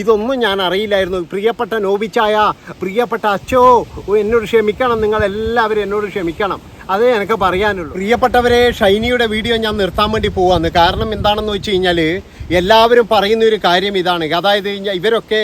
ഇതൊന്നും ഞാൻ അറിയില്ലായിരുന്നു. പ്രിയപ്പെട്ട നോബിച്ചായ പ്രിയപ്പെട്ട അച്ചോ എന്നോട് ക്ഷമിക്കണം. നിങ്ങൾ എല്ലാവരും എന്നോട് ക്ഷമിക്കണം. അതേ എനിക്ക് പറയാനുള്ളൂ. പ്രിയപ്പെട്ടവരെ ഷൈനിയുടെ വീഡിയോ ഞാൻ നിർത്താൻ വേണ്ടി പോവാന്ന് കാരണം എന്താണെന്ന് വെച്ച് കഴിഞ്ഞാൽ എല്ലാവരും പറയുന്ന ഒരു കാര്യം ഇതാണ്. അതായത് ഇവരൊക്കെ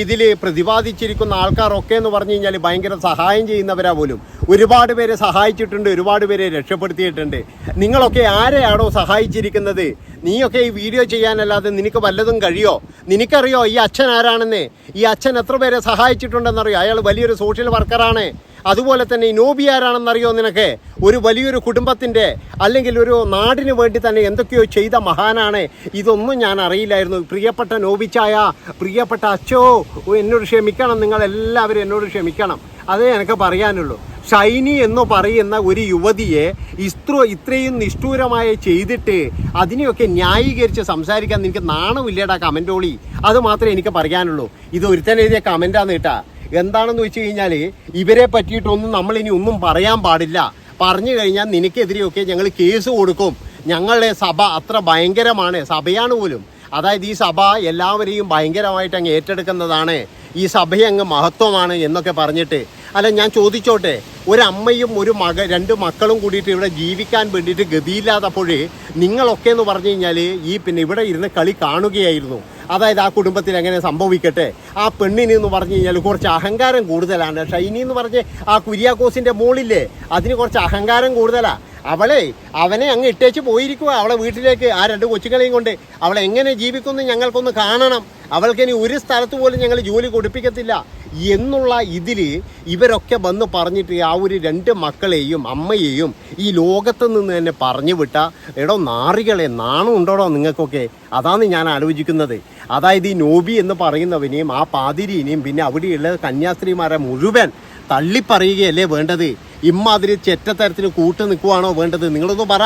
ഇതിൽ പ്രതിപാദിച്ചിരിക്കുന്ന ആൾക്കാരൊക്കെ എന്ന് പറഞ്ഞു കഴിഞ്ഞാൽ ഭയങ്കര സഹായം ചെയ്യുന്നവരാ പോലും. ഒരുപാട് പേരെ സഹായിച്ചിട്ടുണ്ട് ഒരുപാട് പേരെ രക്ഷപ്പെടുത്തിയിട്ടുണ്ട്. നിങ്ങളൊക്കെ ആരെയാണോ സഹായിച്ചിരിക്കുന്നത്? നീയൊക്കെ ഈ വീഡിയോ ചെയ്യാനല്ലാതെ നിനക്ക് വല്ലതും കഴിയോ? നിനക്കറിയോ ഈ അച്ഛൻ ആരാണെന്ന്? ഈ അച്ഛൻ എത്ര പേരെ സഹായിച്ചിട്ടുണ്ടെന്നറിയോ? അയാൾ വലിയൊരു സോഷ്യൽ വർക്കറാണ്. അതുപോലെ തന്നെ ഈ നോബി ആരാണെന്നറിയോ നിനക്ക്? ഒരു വലിയൊരു കുടുംബത്തിന്റെ അല്ലെങ്കിൽ ഒരു നാടിന് വേണ്ടി തന്നെ എന്തൊക്കെയോ ചെയ്ത മഹാനാണ്. ഇതൊന്നും ഞാൻ അറിയില്ലായിരുന്നു. പ്രിയപ്പെട്ട നോബിച്ചായ പ്രിയപ്പെട്ട അച്ഛോ എന്നോട് ക്ഷമിക്കണം. നിങ്ങൾ എല്ലാവരും എന്നോട് ക്ഷമിക്കണം. അതേ എനിക്ക് പറയാനുള്ളൂ. ഷൈനി എന്ന് പറയുന്ന ഒരു യുവതിയെ ഇസ്ത്ര ഇത്രയും നിഷ്ഠൂരമായി ചെയ്തിട്ട് അതിനെയൊക്കെ ന്യായീകരിച്ച് സംസാരിക്കാൻ നിനക്ക് നാണമില്ലേടാ കമന്റോളി? അത് മാത്രമേ എനിക്ക് പറയാനുള്ളൂ. ഇത് ഒരുത്തൻ എഴുതിയ കമന്റാന്ന് കേട്ടാ. എന്താണെന്ന് വെച്ച് കഴിഞ്ഞാൽ ഇവരെ പറ്റിയിട്ടൊന്നും ഇനി ഒന്നും പറയാൻ പാടില്ല. പറഞ്ഞു കഴിഞ്ഞാൽ നിനക്കെതിരെയൊക്കെ ഞങ്ങൾ കേസ് കൊടുക്കും. ഞങ്ങളുടെ സഭ അത്ര ഭയങ്കരമാണ്. സഭയാണ് പോലും. അതായത് ഈ സഭ എല്ലാവരെയും ഭയങ്കരമായിട്ട് അങ്ങ് ഏറ്റെടുക്കുന്നതാണ്. ഈ സഭയങ്ങ് മഹത്വമാണ് എന്നൊക്കെ പറഞ്ഞിട്ട് അല്ല ഞാൻ ചോദിച്ചോട്ടെ ഒരമ്മയും ഒരു മക രണ്ട് മക്കളും കൂടിയിട്ട് ഇവിടെ ജീവിക്കാൻ വേണ്ടിയിട്ട് ഗതിയില്ലാത്തപ്പോഴേ നിങ്ങളൊക്കെ എന്ന് പറഞ്ഞു കഴിഞ്ഞാൽ ഈ പിന്നെ ഇവിടെ ഇരുന്ന് കളി കാണുകയായിരുന്നു. അതായത് ആ കുടുംബത്തിൽ എങ്ങനെ സംഭവിക്കട്ടെ? ആ പെണ്ണിന് എന്ന് പറഞ്ഞു കഴിഞ്ഞാൽ കുറച്ച് അഹങ്കാരം കൂടുതലാണ്. ഷൈനി എന്ന് പറഞ്ഞ് ആ കുര്യാക്കോസിന്റെ മോളില്ലേ അതിന് കുറച്ച് അഹങ്കാരം കൂടുതലാണ് അവളെ അവനെ അങ്ങ് ഇട്ടേച്ച് പോയിരിക്കുക അവളെ വീട്ടിലേക്ക് ആ രണ്ട് കൊച്ചുങ്ങളെയും കൊണ്ട്. അവളെങ്ങനെ ജീവിക്കുമെന്ന് ഞങ്ങൾക്കൊന്ന് കാണണം. അവൾക്കിനി ഒരു സ്ഥലത്ത് പോലും ഞങ്ങൾ ജോലി കൊടുപ്പിക്കത്തില്ല. എന്നുള്ള ഇതിൽ ഇവരൊക്കെ വന്ന് പറഞ്ഞിട്ട് ആ ഒരു രണ്ട് മക്കളെയും അമ്മയെയും ഈ ലോകത്ത് നിന്ന് തന്നെ പറഞ്ഞു വിട്ട എടോ നാറികളെ നാണം ഉണ്ടോടോ നിങ്ങൾക്കൊക്കെ? അതാണ് ഞാൻ ആലോചിക്കുന്നത്. അതായത് ഈ നോബി എന്ന് പറയുന്നവനെയും ആ പാതിരിനെയും പിന്നെ അവിടെയുള്ള കന്യാസ്ത്രീമാരെ മുഴുവൻ തള്ളിപ്പറയുകയല്ലേ വേണ്ടത്? ഇമ്മാതിരി ചെറ്റത്തരത്തിന് കൂട്ടു നിൽക്കുവാണോ വേണ്ടത്? നിങ്ങളൊന്ന് പറ.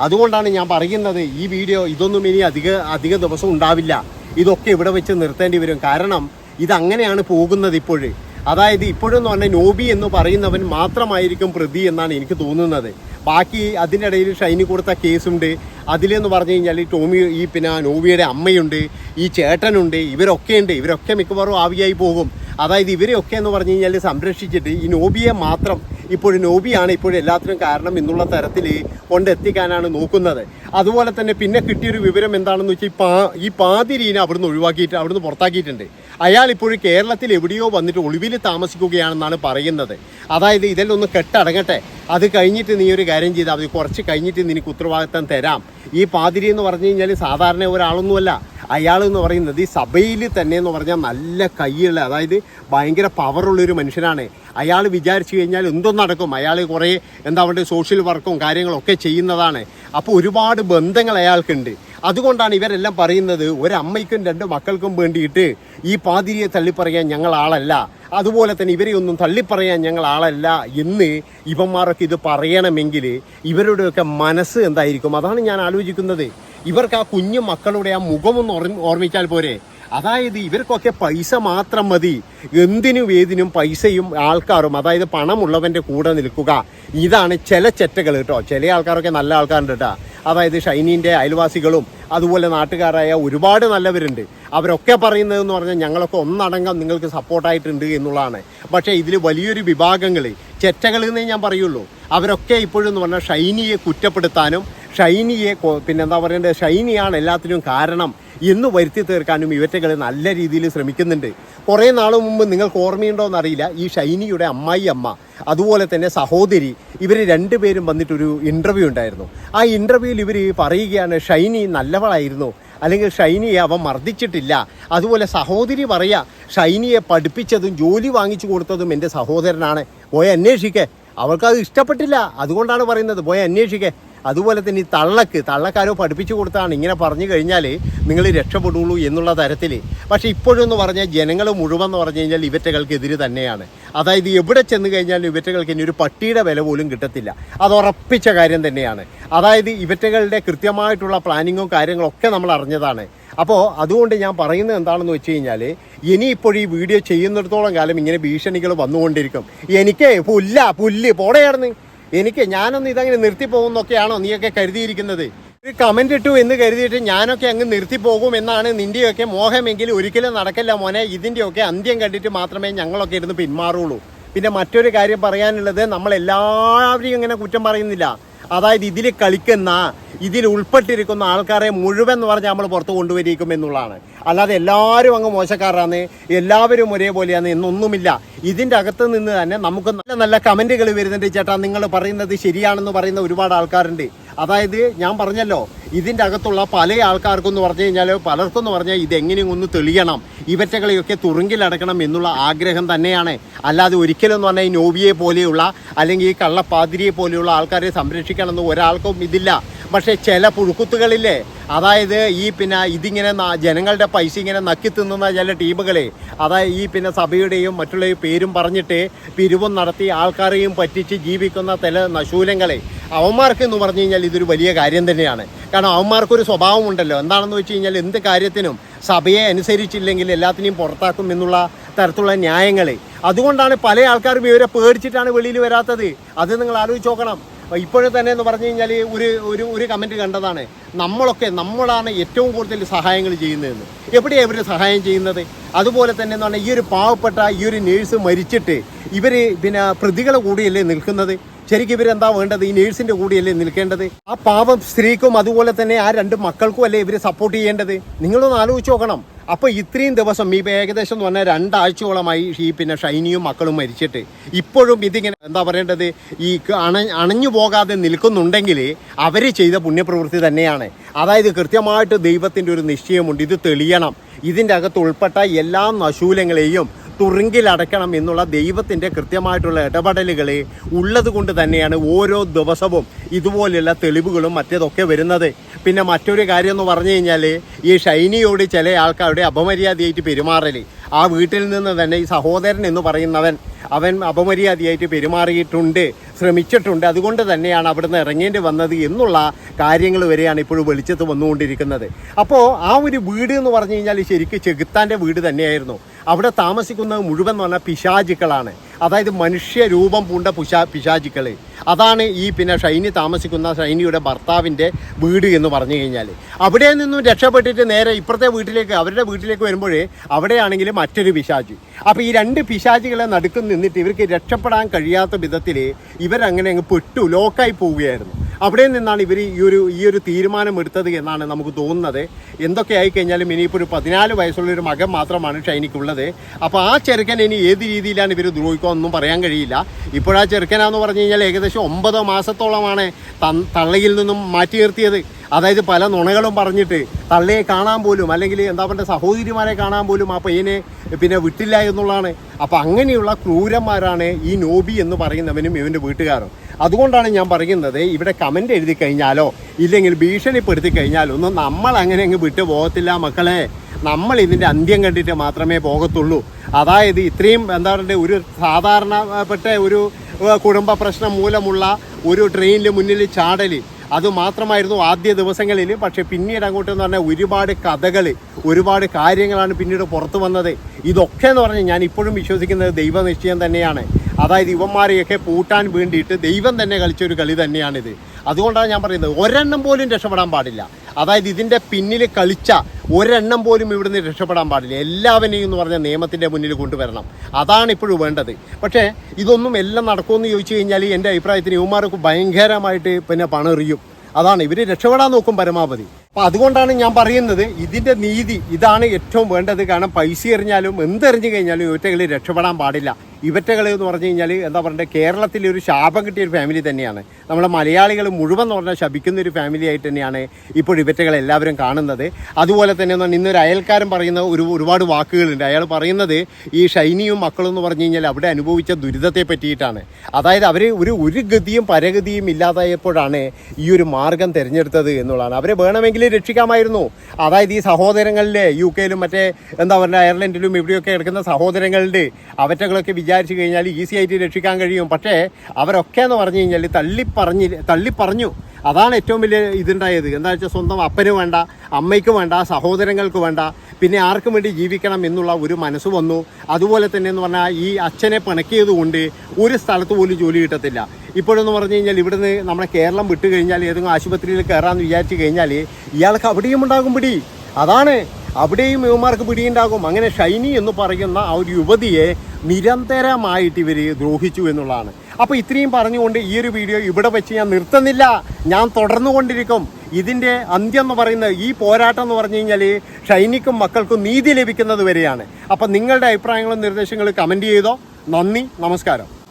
അതുകൊണ്ടാണ് ഞാൻ പറയുന്നത് ഈ വീഡിയോ ഇതൊന്നും ഇനി അധിക അധിക ദിവസം ഉണ്ടാവില്ല. ഇതൊക്കെ ഇവിടെ വെച്ച് നിർത്തേണ്ടി വരും. കാരണം ഇതങ്ങനെയാണ് പോകുന്നത് ഇപ്പോഴ്. അതായത് ഇപ്പോഴെന്ന് പറഞ്ഞാൽ നോബി എന്ന് പറയുന്നവൻ മാത്രമായിരിക്കും പ്രതി എന്നാണ് എനിക്ക് തോന്നുന്നത്. ബാക്കി അതിന്റെ ഇടയിൽ ഷൈനി കൊടുത്ത കേസുണ്ട്. അതിലെന്ന് പറഞ്ഞു കഴിഞ്ഞാൽ ഈ ടോമി ഈ പിന്നെ നോബിയുടെ അമ്മയുണ്ട് ഈ ചേട്ടനുണ്ട് ഇവരൊക്കെ ഉണ്ട്. ഇവരൊക്കെ മിക്കവാറും ആവിയായി പോകും. അതായത് ഇവരെയൊക്കെ എന്ന് പറഞ്ഞു കഴിഞ്ഞാൽ സംരക്ഷിച്ചിട്ട് ഈ നോബിയെ മാത്രം ഇപ്പോഴും നോബിയാണ് ഇപ്പോഴും എല്ലാത്തിനും കാരണം എന്നുള്ള തരത്തിൽ കൊണ്ടെത്തിക്കാനാണ് നോക്കുന്നത്. അതുപോലെ തന്നെ പിന്നെ കിട്ടിയൊരു വിവരം എന്താണെന്ന് വെച്ചാൽ ഈ പാ ഈ പാതിരീനെ അവിടുന്ന് ഒഴിവാക്കിയിട്ട് അവിടുന്ന് പുറത്താക്കിയിട്ടുണ്ട്. അയാൾ ഇപ്പോഴും കേരളത്തിൽ എവിടെയോ വന്നിട്ട് ഒളിവിൽ താമസിക്കുകയാണെന്നാണ് പറയുന്നത്. അതായത് ഇതിലൊന്ന് കെട്ടടങ്ങട്ടെ. അത് കഴിഞ്ഞിട്ട് നീ ഒരു കാര്യം ചെയ്താൽ മതി. കുറച്ച് കഴിഞ്ഞിട്ട് നിനക്ക് ഉത്തരവാദിത്തം തരാം. ഈ പാതിരി എന്ന് പറഞ്ഞു കഴിഞ്ഞാൽ സാധാരണ ഒരാളൊന്നുമല്ല. അയാൾ എന്ന് പറയുന്നത് ഈ സഭയിൽ തന്നെ എന്ന് പറഞ്ഞാൽ നല്ല കൈയുള്ള അതായത് ഭയങ്കര പവറുള്ളൊരു മനുഷ്യനാണ്. അയാൾ വിചാരിച്ചു കഴിഞ്ഞാൽ എന്തോ നടക്കും. അയാൾ കുറേ എന്താ പറയുക സോഷ്യൽ വർക്കും കാര്യങ്ങളൊക്കെ ചെയ്യുന്നതാണ്. അപ്പോൾ ഒരുപാട് ബന്ധങ്ങൾ അയാൾക്കുണ്ട്. അതുകൊണ്ടാണ് ഇവരെല്ലാം പറയുന്നത് ഒരമ്മയ്ക്കും രണ്ട് മക്കൾക്കും വേണ്ടിയിട്ട് ഈ പാതിരിയെ തള്ളിപ്പറയാൻ ഞങ്ങൾ ആളല്ല അതുപോലെ തന്നെ ഇവരെ ഒന്നും തള്ളിപ്പറയാൻ ഞങ്ങൾ ആളല്ല എന്ന് ഇവന്മാരൊക്കെ ഇത് പറയണമെങ്കിൽ ഇവരുടെയൊക്കെ മനസ്സ് എന്തായിരിക്കും? അതാണ് ഞാൻ ആലോചിക്കുന്നത്. ഇവർക്ക് ആ കുഞ്ഞു മക്കളുടെ ആ മുഖമൊന്ന് ഓർ ഓർമ്മിച്ചാൽ പോരെ. അതായത് ഇവർക്കൊക്കെ പൈസ മാത്രം മതി. എന്തിനും ഏതിനും പൈസയും ആൾക്കാരും അതായത് പണമുള്ളവന്റെ കൂടെ നിൽക്കുക. ഇതാണ് ചില ചെറ്റകൾ കേട്ടോ. ചില ആൾക്കാരൊക്കെ നല്ല ആൾക്കാരുണ്ട് കേട്ടോ. അതായത് ഷൈനീന്റെ അയൽവാസികളും അതുപോലെ നാട്ടുകാരായ ഒരുപാട് നല്ലവരുണ്ട്. അവരൊക്കെ പറയുന്നതെന്ന് പറഞ്ഞാൽ ഞങ്ങളൊക്കെ ഒന്നടങ്കം നിങ്ങൾക്ക് സപ്പോർട്ടായിട്ടുണ്ട് എന്നുള്ളതാണ്. പക്ഷേ ഇതിൽ വലിയൊരു വിഭാഗങ്ങൾ ചെറ്റകൾ എന്നേ ഞാൻ പറയുള്ളൂ. അവരൊക്കെ ഇപ്പോഴും എന്ന് പറഞ്ഞാൽ ഷൈനിയെ കുറ്റപ്പെടുത്താനും ഷൈനിയെ പിന്നെ പിന്നെന്താ പറയേണ്ടത് ഷൈനിയാണ് എല്ലാത്തിനും കാരണം എന്ന് വരുത്തി തീർക്കാനും ഇവറ്റകൾ നല്ല രീതിയിൽ ശ്രമിക്കുന്നുണ്ട്. കുറേ നാൾ മുമ്പ് നിങ്ങൾക്ക് ഓർമ്മയുണ്ടോ എന്നറിയില്ല ഈ ഷൈനിയുടെ അമ്മായി അമ്മ അതുപോലെ തന്നെ സഹോദരി ഇവർ രണ്ടുപേരും വന്നിട്ടൊരു ഇന്റർവ്യൂ ഉണ്ടായിരുന്നു. ആ ഇന്റർവ്യൂവിൽ ഇവർ പറയുകയാണ് ഷൈനി നല്ലവളായിരുന്നു അല്ലെങ്കിൽ ഷൈനിയെ അവൻ മർദ്ദിച്ചിട്ടില്ല. അതുപോലെ സഹോദരി പറയാ ഷൈനിയെ പഠിപ്പിച്ചതും ജോലി വാങ്ങിച്ചു കൊടുത്തതും എന്റെ സഹോദരനാണ്. പോയി അന്വേഷിക്കേ. അവൾക്കത് ഇഷ്ടപ്പെട്ടില്ല അതുകൊണ്ടാണ് പറയുന്നത്. പോയി അന്വേഷിക്കേ. അതുപോലെ തന്നെ ഈ തള്ളക്ക് തള്ളക്കാരോ പഠിപ്പിച്ചു കൊടുത്താണ് ഇങ്ങനെ പറഞ്ഞു കഴിഞ്ഞാൽ നിങ്ങൾ രക്ഷപ്പെടുള്ളൂ എന്നുള്ള തരത്തിൽ. പക്ഷേ ഇപ്പോഴെന്ന് പറഞ്ഞാൽ ജനങ്ങൾ മുഴുവൻ എന്ന് പറഞ്ഞു കഴിഞ്ഞാൽ ഇവറ്റകൾക്ക് ഇവറ്റകൾക്കെതിരെ തന്നെയാണ്. അതായത് എവിടെ ചെന്ന് കഴിഞ്ഞാലും ഇവറ്റകൾക്ക് ഇനി ഒരു പട്ടിയുടെ വില പോലും കിട്ടത്തില്ല. അത് ഉറപ്പിച്ച കാര്യം തന്നെയാണ്. അതായത് ഇവറ്റകളുടെ കൃത്യമായിട്ടുള്ള പ്ലാനിങ്ങും കാര്യങ്ങളൊക്കെ നമ്മൾ അറിഞ്ഞതാണ്. അപ്പോൾ അതുകൊണ്ട് ഞാൻ പറയുന്നത് എന്താണെന്ന് വെച്ച് കഴിഞ്ഞാൽ ഇനിയിപ്പോൾ ഈ വീഡിയോ ചെയ്യുന്നിടത്തോളം കാലം ഇങ്ങനെ ഭീഷണികൾ വന്നുകൊണ്ടിരിക്കും. എനിക്ക് പുല്ല പുല്ല് പോടെയായിരുന്നു എനിക്ക് ഞാനൊന്ന് ഇതങ്ങനെ നിർത്തി പോകുന്നൊക്കെയാണോ നീയൊക്കെ കരുതിയിരിക്കുന്നത്? ഒരു കമന്റ് ഇട്ടു എന്ന് കരുതിയിട്ട് ഞാനൊക്കെ അങ്ങ് നിർത്തി പോകും എന്നാണ് നിന്റെയൊക്കെ മോഹമെങ്കിൽ ഒരിക്കലും നടക്കില്ല മോനെ. ഇതിന്റെയൊക്കെ അന്ത്യം കണ്ടിട്ട് മാത്രമേ ഞങ്ങളൊക്കെ ഇരുന്ന് പിന്മാറുള്ളൂ. പിന്നെ മറ്റൊരു കാര്യം പറയാനുള്ളത് നമ്മൾ എല്ലാവരെയും ഇങ്ങനെ കുറ്റം പറയുന്നില്ല. അതായത് ഇതിൽ കളിക്കുന്ന ഇതിൽ ഉൾപ്പെട്ടിരിക്കുന്ന ആൾക്കാരെ മുഴുവൻ എന്ന് പറഞ്ഞാൽ നമ്മൾ പുറത്ത് കൊണ്ടുവരിക്കും എന്നുള്ളതാണ്. അല്ലാതെ എല്ലാവരും അങ്ങ് മോശക്കാരാണ്. എല്ലാവരും ഒരേപോലെയാണ്. എന്നൊന്നുമില്ല. ഇതിന്റെ അകത്ത് നിന്ന് തന്നെ നമുക്ക് നല്ല നല്ല കമന്റുകൾ വരുന്നുണ്ട് ചേട്ടാ. നിങ്ങൾ പറയുന്നത് ശരിയാണെന്ന് പറയുന്ന ഒരുപാട് ആൾക്കാരുണ്ട്. അതായത് ഞാൻ പറഞ്ഞല്ലോ ഇതിന്റെ അകത്തുള്ള പല ആൾക്കാർക്കും എന്ന് പറഞ്ഞു കഴിഞ്ഞാൽ പലർക്കും എന്ന് പറഞ്ഞാൽ ഇതെങ്ങനെയും ഒന്ന് തെളിയണം. ഇവറ്റകളെയൊക്കെ തുറുങ്കിലടക്കണം എന്നുള്ള ആഗ്രഹം തന്നെയാണ്. അല്ലാതെ ഒരിക്കലും എന്ന് പറഞ്ഞാൽ ഈ നോവിയെ പോലെയുള്ള അല്ലെങ്കിൽ ഈ കള്ളപ്പാതിരിയെ പോലെയുള്ള ആൾക്കാരെ സംരക്ഷിക്കണമെന്ന് ഒരാൾക്കും ഇതില്ല. പക്ഷേ ചില പുഴുക്കുത്തുകളില്ലേ? അതായത് ഈ പിന്നെ ഇതിങ്ങനെ ജനങ്ങളുടെ പൈസ ഇങ്ങനെ നക്കി തിന്നുന്ന ചില ടീമുകളെ അതായത് ഈ പിന്നെ സഭയുടെയും മറ്റുള്ള പേരും പറഞ്ഞിട്ട് പിരിവും നടത്തി ആൾക്കാരെയും പറ്റിച്ച് ജീവിക്കുന്ന ചില നശൂലങ്ങളെ. അവന്മാർക്ക് എന്ന് പറഞ്ഞു കഴിഞ്ഞാൽ ഇതൊരു വലിയ കാര്യം തന്നെയാണ്. കാരണം അവന്മാർക്കൊരു സ്വഭാവമുണ്ടല്ലോ എന്താണെന്ന് വെച്ച് കഴിഞ്ഞാൽ എന്ത് കാര്യത്തിനും സഭയെ അനുസരിച്ചില്ലെങ്കിൽ എല്ലാത്തിനെയും പുറത്താക്കും എന്നുള്ള തരത്തിലുള്ള ന്യായങ്ങൾ അതുകൊണ്ടാണ് പല ആൾക്കാരും ഇവരെ പേടിച്ചിട്ടാണ് വെളിയിൽ വരാത്തത്. അത് നിങ്ങൾ ആലോചിച്ച് നോക്കണം. ഇപ്പോഴും തന്നെ എന്ന് പറഞ്ഞു കഴിഞ്ഞാൽ ഒരു ഒരു ഒരു കമന്റ് കണ്ടതാണ്. നമ്മളൊക്കെ നമ്മളാണ് ഏറ്റവും കൂടുതൽ സഹായങ്ങൾ ചെയ്യുന്നതെന്ന്. എവിടെയാണ് ഇവർ സഹായം ചെയ്യുന്നത്? അതുപോലെ തന്നെ എന്ന് പറഞ്ഞാൽ ഈ ഒരു പാവപ്പെട്ട ഈ ഒരു നേഴ്സ് മരിച്ചിട്ട് ഇവർ പിന്നെ പ്രതികളെ കൂടിയല്ലേ നിൽക്കുന്നത്? ശരിക്കും ഇവരെന്താ വേണ്ടത്? ഈ നേഴ്സിന്റെ കൂടിയല്ലേ നിൽക്കേണ്ടത്? ആ പാവം സ്ത്രീക്കും അതുപോലെ തന്നെ ആ രണ്ട് മക്കൾക്കും അല്ലേ ഇവർ സപ്പോർട്ട് ചെയ്യേണ്ടത്? നിങ്ങളൊന്ന് ആലോചിച്ച് നോക്കണം. അപ്പോൾ ഇത്രയും ദിവസം ഈ ഏകദേശം എന്ന് പറഞ്ഞാൽ രണ്ടാഴ്ചയോളമായി ഈ പിന്നെ ഷൈനിയും മക്കളും മരിച്ചിട്ട്. ഇപ്പോഴും ഇതിങ്ങനെ എന്താ പറയേണ്ടത്? ഈ അണ അണഞ്ഞു പോകാതെ നിൽക്കുന്നുണ്ടെങ്കിൽ അവർ ചെയ്ത പുണ്യപ്രവൃത്തി തന്നെയാണ്. അതായത് കൃത്യമായിട്ട് ദൈവത്തിന്റെ ഒരു നിശ്ചയമുണ്ട്. ഇത് തെളിയണം. ഇതിന്റെ അകത്ത് ഉൾപ്പെട്ട എല്ലാ നശൂലങ്ങളെയും തുറുങ്കിലടക്കണം എന്നുള്ള ദൈവത്തിന്റെ കൃത്യമായിട്ടുള്ള ഇടപെടലുകൾ ഉള്ളത് കൊണ്ട് തന്നെയാണ് ഓരോ ദിവസവും ഇതുപോലെയുള്ള തെളിവുകളും മറ്റേതൊക്കെ വരുന്നത്. പിന്നെ മറ്റൊരു കാര്യം എന്ന് പറഞ്ഞു കഴിഞ്ഞാൽ ഈ ഷൈനിയോട് ചില ആൾക്കാരുടെ അപമര്യാദയായിട്ട് പെരുമാറൽ ആ വീട്ടിൽ നിന്ന് തന്നെ ഈ സഹോദരൻ എന്ന് പറയുന്നവൻ അവൻ അപമര്യാദയായിട്ട് പെരുമാറിയിട്ടുണ്ട് ശ്രമിച്ചിട്ടുണ്ട്. അതുകൊണ്ട് തന്നെയാണ് അവിടുന്ന് ഇറങ്ങേണ്ടി വന്നത് എന്നുള്ള കാര്യങ്ങൾ വരെയാണ് ഇപ്പോഴും വെളിച്ചത്ത് വന്നുകൊണ്ടിരിക്കുന്നത്. അപ്പോൾ ആ ഒരു വീട് എന്ന് പറഞ്ഞു കഴിഞ്ഞാൽ ശരിക്കും ചെകുത്താന്റെ വീട് തന്നെയായിരുന്നു. അവിടെ താമസിക്കുന്നത് മുഴുവൻ എന്ന് പറഞ്ഞാൽ പിശാചുക്കളാണ്. അതായത് മനുഷ്യ രൂപം പൂണ്ട പുശാ പിശാചുക്കൾ അതാണ് ഈ പിന്നെ ഷൈനി താമസിക്കുന്ന ഷൈനിയുടെ ഭർത്താവിന്റെ വീട് എന്ന് പറഞ്ഞു കഴിഞ്ഞാൽ അവിടെ നിന്നും രക്ഷപ്പെട്ടിട്ട് നേരെ ഇപ്പുറത്തെ വീട്ടിലേക്ക് അവരുടെ വീട്ടിലേക്ക് വരുമ്പോഴേ അവിടെയാണെങ്കിൽ മറ്റൊരു പിശാച്. അപ്പോൾ ഈ രണ്ട് പിശാചികളെ നടുക്ക് നിന്നിട്ട് ഇവർക്ക് രക്ഷപ്പെടാൻ കഴിയാത്ത വിധത്തിൽ ഇവരങ്ങനെ അങ്ങ് പെട്ടു ലോക്കായി പോവുകയായിരുന്നു. അവിടെ നിന്നാണ് ഇവർ ഈ ഒരു ഈ ഒരു തീരുമാനം എടുത്തത് എന്നാണ് നമുക്ക് തോന്നുന്നത്. എന്തൊക്കെ ആയിക്കഴിഞ്ഞാലും ഇനിയിപ്പോൾ ഒരു പതിനാല് വയസ്സുള്ള ഒരു മകൻ മാത്രമാണ് ഷൈനിക്കുള്ളത്. അപ്പോൾ ആ ചെറുക്കൻ ഇനി ഏത് രീതിയിലാണ് ഇവർ ദ്രോഹിക്കുക ഒന്നും പറയാൻ കഴിയില്ല. ഇപ്പോഴാ ചെറുക്കനാന്ന് പറഞ്ഞു കഴിഞ്ഞാൽ ഏകദേശം ഒമ്പത് മാസത്തോളമാണ് തള്ളയിൽ നിന്നും മാറ്റി നിർത്തിയത്. അതായത് പല നുണകളും പറഞ്ഞിട്ട് തള്ളയെ കാണാൻ പോലും അല്ലെങ്കിൽ എന്താ പറയുക സഹോദരിമാരെ കാണാൻ പോലും ആ പയ്യനെ പിന്നെ വിട്ടില്ല എന്നുള്ളതാണ്. അപ്പോൾ അങ്ങനെയുള്ള ക്രൂരന്മാരാണ് ഈ നോബി എന്ന് പറയുന്നവനും ഇവന്റെ വീട്ടുകാരും. അതുകൊണ്ടാണ് ഞാൻ പറയുന്നത് ഇവിടെ കമന്റ് എഴുതി കഴിഞ്ഞാലോ ഇല്ലെങ്കിൽ ഭീഷണിപ്പെടുത്തി കഴിഞ്ഞാലോ ഒന്നും നമ്മൾ അങ്ങനെ അങ്ങ് വിട്ടു പോകത്തില്ല മക്കളെ. നമ്മൾ ഇതിന്റെ അന്ത്യം കണ്ടിട്ട് മാത്രമേ പോകത്തുള്ളൂ. അതായത് ഇത്രയും എന്താ പറയുക ഒരു സാധാരണപ്പെട്ട ഒരു കുടുംബ പ്രശ്നം മൂലമുള്ള ഒരു ട്രെയിനിൽ മുന്നിൽ ചാടൽ അത് മാത്രമായിരുന്നു ആദ്യ ദിവസങ്ങളിൽ പക്ഷേ പിന്നീട് അങ്ങോട്ട് എന്ന് പറഞ്ഞാൽ ഒരുപാട് കഥകൾ ഒരുപാട് കാര്യങ്ങളാണ് പിന്നീട് പുറത്തു വന്നത്. ഇതൊക്കെ എന്ന് പറഞ്ഞാൽ ഞാൻ ഇപ്പോഴും വിശ്വസിക്കുന്നത് ദൈവനിശ്ചയം തന്നെയാണ്. അതായത് ഇവന്മാരെയൊക്കെ പൂട്ടാൻ വേണ്ടിയിട്ട് ദൈവം തന്നെ കളിച്ചൊരു കളി തന്നെയാണിത്. അതുകൊണ്ടാണ് ഞാൻ പറയുന്നത് ഒരെണ്ണം പോലും രക്ഷപ്പെടാൻ പാടില്ല. അതായത് ഇതിന്റെ പിന്നിൽ കളിച്ച ഒരെണ്ണം പോലും ഇവിടുന്ന് രക്ഷപ്പെടാൻ പാടില്ല. എല്ലാവരെയും എന്ന് പറഞ്ഞാൽ നിയമത്തിന്റെ മുന്നിൽ കൊണ്ടുവരണം. അതാണ് ഇപ്പോഴും വേണ്ടത്. പക്ഷേ ഇതൊന്നും എല്ലാം നടക്കുമെന്ന് ചോദിച്ചു കഴിഞ്ഞാൽ എന്റെ അഭിപ്രായത്തിന് യുവമാർക്ക് ഭയങ്കരമായിട്ട് പിന്നെ പണെറിയും. അതാണ് ഇവർ രക്ഷപ്പെടാൻ നോക്കും പരമാവധി. അപ്പം അതുകൊണ്ടാണ് ഞാൻ പറയുന്നത് ഇതിന്റെ നീതി ഇതാണ് ഏറ്റവും വേണ്ടത്. കാരണം പൈസ എറിഞ്ഞാലും എന്തെറിഞ്ഞു കഴിഞ്ഞാലും ഒറ്റകളിൽ രക്ഷപ്പെടാൻ പാടില്ല. ഇവറ്റകൾ എന്ന് പറഞ്ഞു കഴിഞ്ഞാൽ എന്താ പറയുക കേരളത്തിലെ ഒരു ശാപം കിട്ടിയ ഒരു ഫാമിലി തന്നെയാണ്. നമ്മളെ മലയാളികൾ മുഴുവൻ എന്ന് പറഞ്ഞാൽ ശപിക്കുന്ന ഒരു ഫാമിലി ആയിട്ട് തന്നെയാണ് ഇപ്പോൾ ഇവറ്റകൾ എല്ലാവരും കാണുന്നത്. അതുപോലെ തന്നെ എന്ന് ഇന്നൊരു അയൽക്കാരൻ പറയുന്ന ഒരു ഒരുപാട് വാക്കുകളുണ്ട്. അയാൾ പറയുന്നത് ഈ ഷൈനിയും മക്കളും എന്ന് പറഞ്ഞു കഴിഞ്ഞാൽ അവിടെ അനുഭവിച്ച ദുരിതത്തെ പറ്റിയിട്ടാണ്. അതായത് അവർ ഒരു ഒരു ഗതിയും പരഗതിയും ഇല്ലാതായപ്പോഴാണ് ഈ ഒരു മാർഗം തിരഞ്ഞെടുത്തത് എന്നുള്ളതാണ്. അവരെ വേണമെങ്കിൽ രക്ഷിക്കാമായിരുന്നു. അതായത് ഈ സഹോദരങ്ങളിലെ യു കെയിലും മറ്റേ എന്താ പറയുക അയർലൻഡിലും ഇവിടെയൊക്കെ കിടക്കുന്ന സഹോദരങ്ങളുടെ അവറ്റകളൊക്കെ വിചാരിച്ചു കഴിഞ്ഞാൽ ഈസി ആയിട്ട് രക്ഷിക്കാൻ കഴിയും. പക്ഷേ അവരൊക്കെ എന്ന് പറഞ്ഞു കഴിഞ്ഞാൽ തള്ളിപ്പറഞ്ഞി തള്ളിപ്പറഞ്ഞു അതാണ് ഏറ്റവും വലിയ ഇതുണ്ടായത്. എന്താ വെച്ചാൽ സ്വന്തം അപ്പന് വേണ്ട അമ്മയ്ക്ക് വേണ്ട സഹോദരങ്ങൾക്ക് വേണ്ട. പിന്നെ ആർക്കും വേണ്ടി ജീവിക്കണം എന്നുള്ള ഒരു മനസ്സ് വന്നു. അതുപോലെ തന്നെ എന്ന് പറഞ്ഞാൽ ഈ അച്ഛനെ പിണക്കിയത് കൊണ്ട് ഒരു സ്ഥലത്ത് പോലും ജോലി കിട്ടത്തില്ല. ഇപ്പോഴെന്ന് പറഞ്ഞു കഴിഞ്ഞാൽ ഇവിടുന്ന് നമ്മുടെ കേരളം വിട്ട് കഴിഞ്ഞാൽ ഏതെങ്കിലും ആശുപത്രിയിൽ കയറാമെന്ന് വിചാരിച്ചു കഴിഞ്ഞാൽ ഇയാൾക്ക് അവിടെയും ഉണ്ടാകും പിടി. അതാണ്. അവിടെയും യുവമാർക്ക് പിടിയുണ്ടാകും. അങ്ങനെ ഷൈനി എന്ന് പറയുന്ന ആ ഒരു യുവതിയെ നിരന്തരമായിട്ട് ഇവർ ദ്രോഹിച്ചു എന്നുള്ളതാണ്. അപ്പോൾ ഇത്രയും പറഞ്ഞുകൊണ്ട് ഈ ഒരു വീഡിയോ ഇവിടെ വെച്ച് ഞാൻ നിർത്തുന്നില്ല. ഞാൻ തുടർന്നു കൊണ്ടിരിക്കും ഇതിന്റെ അന്ത്യം എന്ന് പറയുന്നത് ഈ പോരാട്ടം എന്ന് പറഞ്ഞു കഴിഞ്ഞാൽ ഷൈനിക്കും മക്കൾക്കും നീതി ലഭിക്കുന്നത് വരെയാണ്. അപ്പം നിങ്ങളുടെ അഭിപ്രായങ്ങളും നിർദ്ദേശങ്ങളും കമന്റ് ചെയ്തോ. നന്ദി നമസ്കാരം.